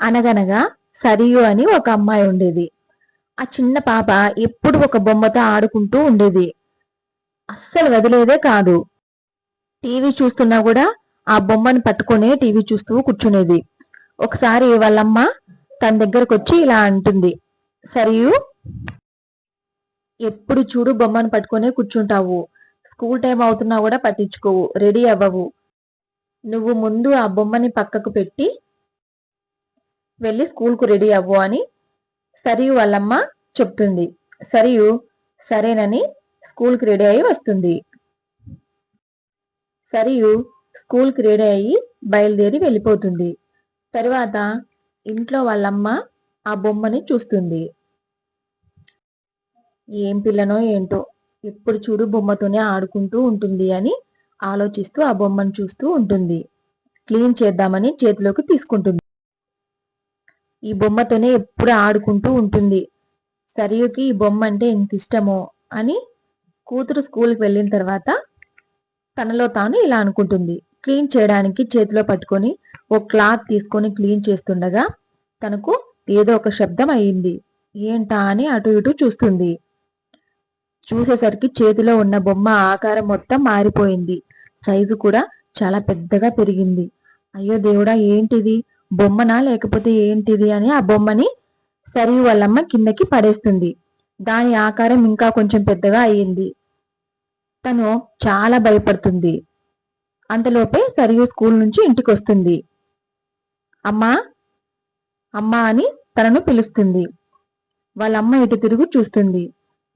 అనగనగా సరియు అని ఒక అమ్మాయి ఉండేది. ఆ చిన్న పాప ఎప్పుడు ఒక బొమ్మతో ఆడుకుంటూ ఉండేది. అస్సలు వదిలేదే కాదు. టీవీ చూస్తున్నా కూడా ఆ బొమ్మను పట్టుకునే టీవీ చూస్తూ కూర్చునేది. ఒకసారి వాళ్ళమ్మ తన దగ్గరకు వచ్చి ఇలా అంటుంది. సరియు ఎప్పుడు చూడు బొమ్మను పట్టుకునే కూర్చుంటావు. స్కూల్ టైం అవుతున్నా కూడా పట్టించుకోవు. రెడీ అవ్వవు. నువ్వు ముందు ఆ బొమ్మని పక్కకు పెట్టి వెళ్ళి స్కూల్కు రెడీ అవ్వు అని సరియు వాళ్ళమ్మ చెప్తుంది. సరియు సరేనని స్కూల్కి రెడీ అయి వస్తుంది. సరియు స్కూల్కి రెడీ అయ్యి బయలుదేరి వెళ్ళిపోతుంది. తరువాత ఇంట్లో వాళ్ళమ్మ ఆ బొమ్మని చూస్తుంది. ఏం పిల్లనో ఏంటో ఎప్పుడు చూడు బొమ్మతోనే ఆడుకుంటూ ఉంటుంది అని ఆలోచిస్తూ ఆ బొమ్మను చూస్తూ ఉంటుంది. క్లీన్ చేద్దామని చేతిలోకి తీసుకుంటుంది. ఈ బొమ్మతోనే ఎప్పుడు ఆడుకుంటూ ఉంటుంది. సరియుకి ఈ బొమ్మ అంటే ఎంత ఇష్టమో అని కూతురు స్కూల్కి వెళ్ళిన తర్వాత తనలో తాను ఇలా అనుకుంటుంది. క్లీన్ చేయడానికి చేతిలో పట్టుకొని ఓ క్లాత్ తీసుకొని క్లీన్ చేస్తుండగా తనకు ఏదో ఒక శబ్దం అయ్యింది ఏంటా అని అటు ఇటు చూస్తుంది. చూసేసరికి చేతిలో ఉన్న బొమ్మ ఆకారం మొత్తం మారిపోయింది. సైజు కూడా చాలా పెద్దగా పెరిగింది. అయ్యో దేవుడా ఏంటిది? బొమ్మనా లేకపోతే ఏంటిది అని ఆ బొమ్మని సరియు వాళ్ళమ్మ కిందకి పడేస్తుంది. దాని ఆకారం ఇంకా కొంచెం పెద్దగా అయ్యింది. తను చాలా భయపడుతుంది. అంతలోపే సరియు స్కూల్ నుంచి ఇంటికి వస్తుంది అమ్మా అమ్మా అని తనను పిలుస్తుంది. వాళ్ళమ్మ ఇటు తిరుగు చూస్తుంది.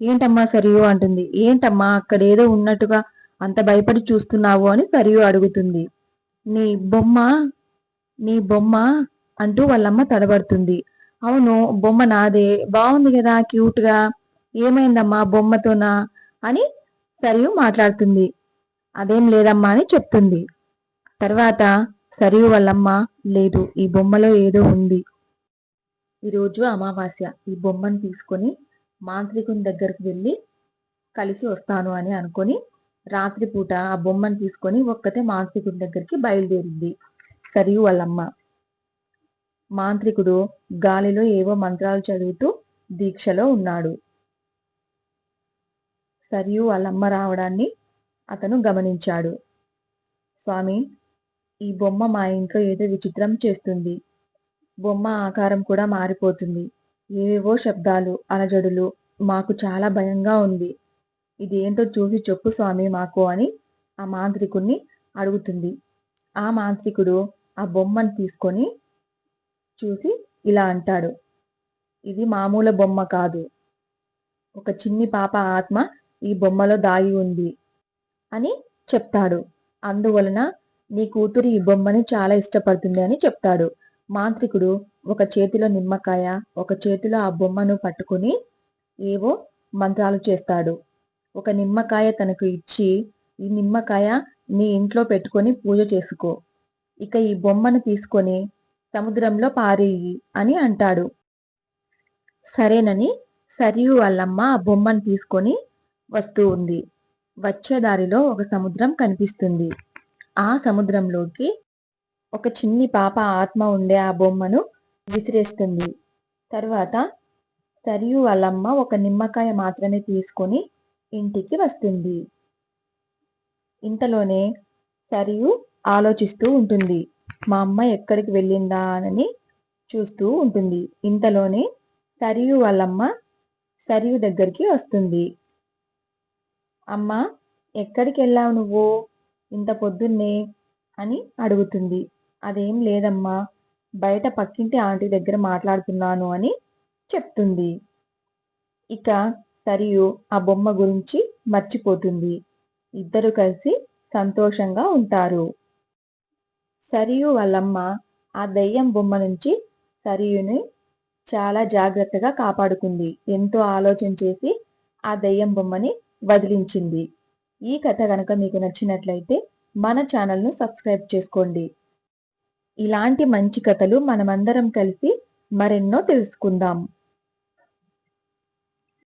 ఏంటమ్మా సరియు అంటుంది. ఏంటమ్మా అక్కడ ఏదో ఉన్నట్టుగా అంత భయపడి చూస్తున్నావు అని సరియు అడుగుతుంది. నీ బొమ్మ నీ బొమ్మ అంటూ వాళ్ళమ్మ తడబడుతుంది. అవును బొమ్మ నాదే. బాగుంది కదా క్యూట్గా. ఏమైందమ్మా బొమ్మతోనా అని సరియు మాట్లాడుతుంది. అదేం లేదమ్మా అని చెప్తుంది. తర్వాత సరియు వాళ్ళమ్మ లేదు ఈ బొమ్మలో ఏదో ఉంది. ఈరోజు అమావాస్య. ఈ బొమ్మను తీసుకొని మాంత్రికుని దగ్గరకు వెళ్ళి కలిసి వస్తాను అని అనుకొని రాత్రిపూట ఆ బొమ్మను తీసుకొని ఒక్కతే మాంత్రికుడి దగ్గరికి బయలుదేరింది. కరియు వాళ్ళమ్మ. మాంత్రికుడు గాలిలో ఏవో మంత్రాలు చదువుతూ దీక్షలో ఉన్నాడు. సరియు వాళ్ళమ్మ రావడాన్ని అతను గమనించాడు. స్వామి ఈ బొమ్మ మా ఇంట్లో ఏదో విచిత్రం చేస్తుంది. బొమ్మ ఆకారం కూడా మారిపోతుంది. ఏవేవో శబ్దాలు అలజడులు మాకు చాలా భయంగా ఉంది. ఇదేంటో చూసి చెప్పు స్వామి మాకు అని ఆ మాంత్రికుణ్ణి అడుగుతుంది. ఆ మాంత్రికుడు ఆ బొమ్మను తీసుకొని చూసి ఇలా అంటాడు. ఇది మామూలు బొమ్మ కాదు. ఒక చిన్ని పాప ఆత్మ ఈ బొమ్మలో దాగి ఉంది అని చెప్తాడు. అందువలన నీ కూతురు ఈ బొమ్మని చాలా ఇష్టపడుతుంది అని చెప్తాడు. మాంత్రికుడు ఒక చేతిలో నిమ్మకాయ ఒక చేతిలో ఆ బొమ్మను పట్టుకుని ఏవో మంత్రాలు చేస్తాడు. ఒక నిమ్మకాయ తనకు ఇచ్చి ఈ నిమ్మకాయ నీ ఇంట్లో పెట్టుకొని పూజ చేసుకో. ఇక ఈ బొమ్మను తీసుకొని సముద్రంలో పారేయి అని అంటాడు. సరేనని సరియు వాళ్ళమ్మ ఆ బొమ్మను తీసుకొని వస్తూ ఉంది. వచ్చే దారిలో ఒక సముద్రం కనిపిస్తుంది. ఆ సముద్రంలోకి ఒక చిన్ని పాప ఆత్మ ఉండే ఆ బొమ్మను విసిరేస్తుంది. తర్వాత సరియు వాళ్ళమ్మ ఒక నిమ్మకాయ మాత్రమే తీసుకొని ఇంటికి వస్తుంది. ఇంతలోనే సరియు ఆలోచిస్తూ ఉంటుంది. మా అమ్మ ఎక్కడికి వెళ్ళిందా అని చూస్తూ ఉంటుంది. ఇంతలోనే సరియు వాళ్ళమ్మ సరియు దగ్గరికి వస్తుంది. అమ్మ ఎక్కడికి వెళ్ళావు నువ్వు? ఇంత పొద్దున్నే అని అడుగుతుంది. అదేం లేదమ్మా బయట పక్కింటి ఆంటీ దగ్గర మాట్లాడుతున్నాను అని చెప్తుంది. ఇక సరియు ఆ బొమ్మ గురించి మర్చిపోతుంది. ఇద్దరు కలిసి సంతోషంగా ఉంటారు. సరియు వాళ్ళమ్మ ఆ దయ్యం బొమ్మ నుంచి సరియుని చాలా జాగ్రత్తగా కాపాడుకుంది. ఎంతో ఆలోచన చేసి ఆ దయ్యం బొమ్మని వదిలించింది. ఈ కథ కనుక మీకు నచ్చినట్లయితే మన ఛానల్ను సబ్స్క్రైబ్ చేసుకోండి. ఇలాంటి మంచి కథలు మనమందరం కలిసి మరెన్నో తెలుసుకుందాం.